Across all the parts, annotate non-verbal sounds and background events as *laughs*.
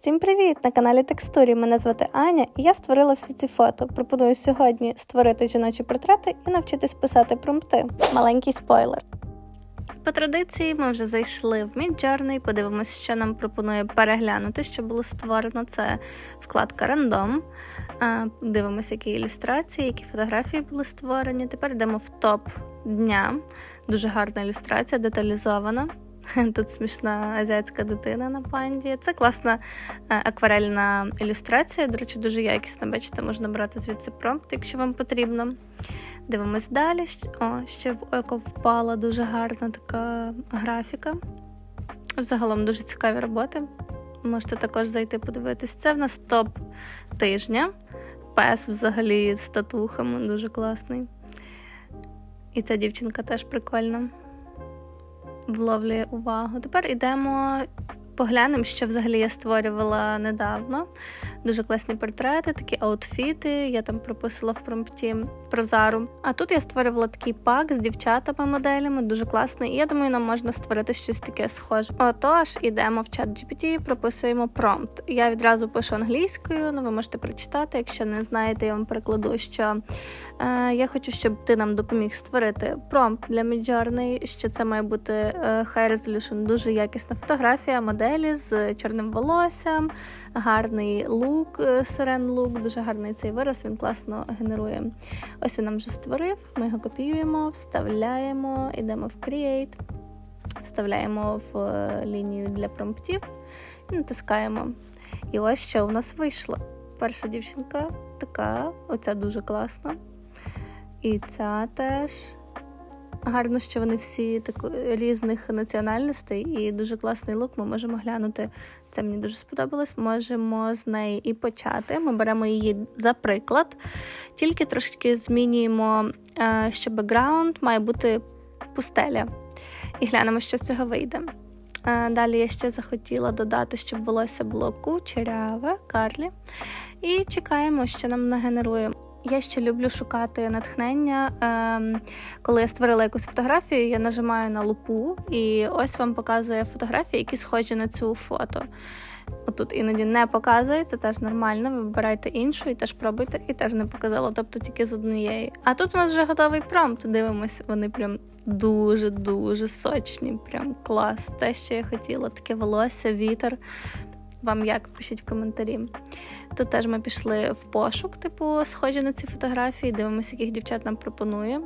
Всім привіт! На каналі Текстурі. Мене звати Аня, і я створила всі ці фото. Пропоную сьогодні створити жіночі портрети і навчитись писати промпти. Маленький спойлер. По традиції ми вже зайшли в Midjourney, подивимося, що нам пропонує переглянути, що було створено. Це вкладка рандом. Дивимося, які ілюстрації, які фотографії були створені. Тепер йдемо в топ дня. Дуже гарна ілюстрація, деталізована. *laughs* Тут смішна азіатська дитина на панді. Це класна е, акварельна ілюстрація. До речі, дуже якісна. Бачите, можна брати звідси промпт, якщо вам потрібно. Дивимось далі. О, ще в око впала дуже гарна така графіка. Взагалом дуже цікаві роботи. Можете також зайти подивитись. Це в нас топ тижня. Пес взагалі з татухами дуже класний. І ця дівчинка теж прикольна вловлює увагу. Тепер йдемо, поглянемо, що взагалі я створювала недавно. Дуже класні портрети, такі аутфіти. Я там прописала в промпті про зару. А тут я створювала такий пак з дівчатами-моделями, дуже класний. І я думаю, нам можна створити щось таке схоже. Отож, ідемо в чат GPT, прописуємо промпт. Я відразу пишу англійською, ну ви можете прочитати. Якщо не знаєте, я вам перекладу, що е, я хочу, щоб ти нам допоміг створити промпт для Midjourney, що це має бути е, high resolution, дуже якісна фотографія моделі з чорним волоссям, гарний лук, е, сирен лук, дуже гарний цей вираз, він класно генерує. Ось він нам вже створив, ми його копіюємо, вставляємо, йдемо в Create, вставляємо в е, лінію для промптів і натискаємо. І ось що у нас вийшло. Перша дівчинка така, оця дуже класна. І ця теж. Гарно, що вони всі так, різних національностей і дуже класний лук. Ми можемо глянути. Це мені дуже сподобалось. Можемо з неї і почати. Ми беремо її за приклад, тільки трошки змінюємо, е, що бекграунд має бути пустеля. І глянемо, що з цього вийде. Е, далі я ще захотіла додати, щоб волосся було кучеряве, карлі. І чекаємо, що нам нагенерує. Я ще люблю шукати натхнення. Ем, коли я створила якусь фотографію, я нажимаю на лупу, і ось вам показує фотографії, які схожі на цю фото. Отут іноді не показує, це теж нормально. Ви вибирайте іншу і теж пробуйте, і теж не показало, тобто тільки з однієї. А тут у нас вже готовий промпт. Дивимось, вони прям дуже-дуже сочні. Прям клас. Те, що я хотіла, таке волосся, вітер. Вам як пишіть в коментарі. Тут теж ми пішли в пошук, типу, схожі на ці фотографії, дивимося, яких дівчат нам пропонує.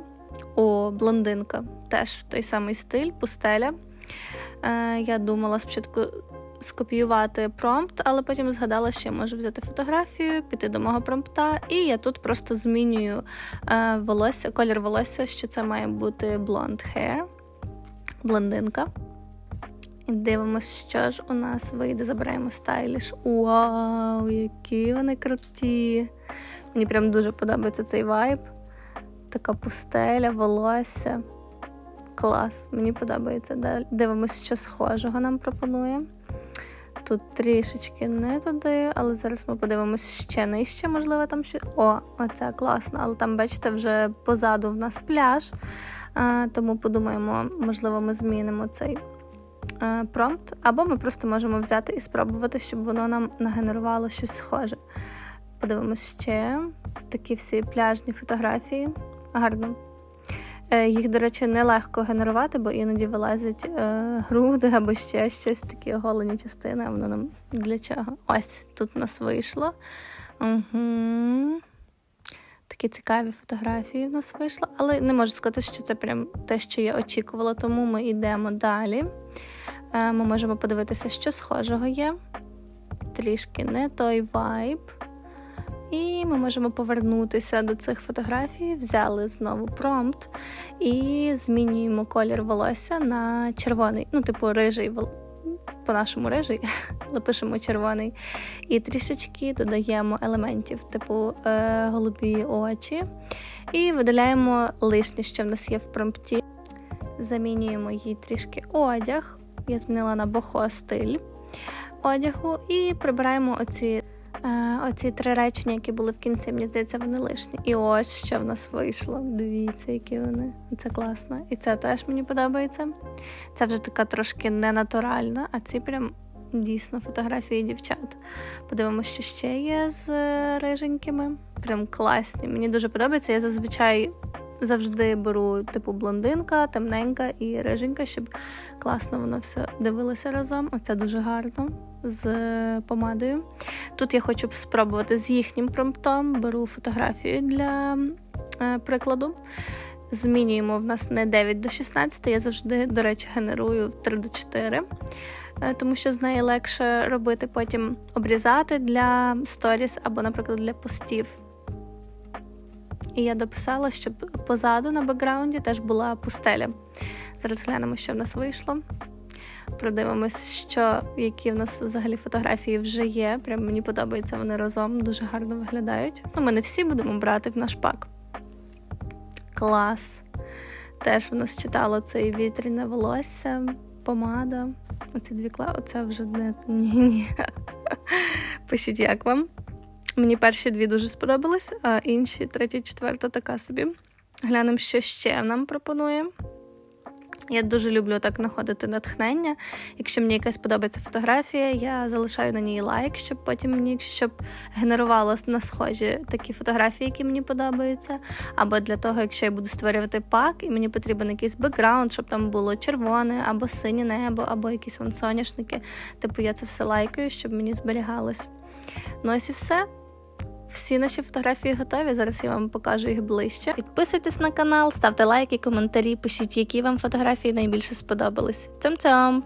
О, блондинка. Теж той самий стиль, пустеля. Е, Я думала спочатку скопіювати промпт, але потім згадала, що я можу взяти фотографію, піти до мого промпта, і я тут просто змінюю е, волосся, колір волосся, що це має бути блонд hair, блондинка. І дивимося, що ж у нас вийде. Забираємо стайліш. Вау, які вони круті! Мені прям дуже подобається цей вайб. Така пустеля, волосся. Клас, мені подобається. Дивимося, що схожого нам пропонує. Тут трішечки не туди, але зараз ми подивимося ще нижче, можливо, там ще. О, оця класна, але там, бачите, вже позаду в нас пляж. А, Тому подумаємо, можливо, ми змінимо цей промпт, або ми просто можемо взяти і спробувати, щоб воно нам нагенерувало щось схоже. Подивимось ще такі всі пляжні фотографії. Гарно. Е, їх, до речі, нелегко генерувати, бо іноді вилазять е, груди або ще щось такі оголені частини, а воно нам для чого? Ось тут у нас вийшло. Угу. Такі цікаві фотографії в нас вийшло, але не можу сказати, що це прям те, що я очікувала, тому ми йдемо далі. Е, ми можемо подивитися, що схожого є. Трішки не той вайб. І ми можемо повернутися до цих фотографій, взяли знову промпт і змінюємо колір волосся на червоний, ну, типу, рижий, по-нашому рижий, *laughs* але пишемо червоний. І трішечки додаємо елементів, типу е, голубі очі. І видаляємо лишнє, що в нас є в промпті. Замінюємо їй трішки одяг. Я змінила на бохо стиль одягу, і прибираємо оці е, оці три речення, які були в кінці. Мені здається, вони лишні. І ось що в нас вийшло. Дивіться, які вони. Це класно. І це теж мені подобається. Це вже така трошки ненатуральна, а ці прям Дійсно, фотографії дівчат. Подивимося, що ще є з е, риженькими. Прям класні. Мені дуже подобається. Я зазвичай завжди беру типу блондинка, темненька і риженька, щоб класно воно все дивилося разом. Оце дуже гарно з е, помадою. Тут я хочу спробувати з їхнім промптом. Беру фотографію для е, прикладу. Змінюємо в нас не 9 до 16, я завжди, до речі, генерую 3 до 4, е, тому що з неї легше робити потім обрізати для сторіс або, наприклад, для постів. І я дописала, щоб позаду на бекграунді теж була пустеля. Зараз глянемо, що в нас вийшло. Продивимось, що, які в нас взагалі фотографії вже є. Прям мені подобається вони разом, дуже гарно виглядають. Ну, ми не всі будемо брати в наш пак. Клас. Теж в нас читало це і вітряне волосся, помада. Оці дві кла... Оце вже не ні-ні. *laughs* Пишіть, як вам. Мені перші дві дуже сподобались, а інші, третя, четверта така собі. Глянемо, що ще нам пропонує. Я дуже люблю так знаходити натхнення. Якщо мені якась подобається фотографія, я залишаю на ній лайк, щоб потім мені щоб генерувало на схожі такі фотографії, які мені подобаються. Або для того, якщо я буду створювати пак, і мені потрібен якийсь бекграунд, щоб там було червоне, або синє небо, або якісь вон соняшники. Типу я це все лайкаю, щоб мені зберігалось. Ну ось і все. Всі наші фотографії готові. Зараз я вам покажу їх ближче. Підписуйтесь на канал, ставте лайки, коментарі, пишіть, які вам фотографії найбільше сподобались. Цьом-цьом!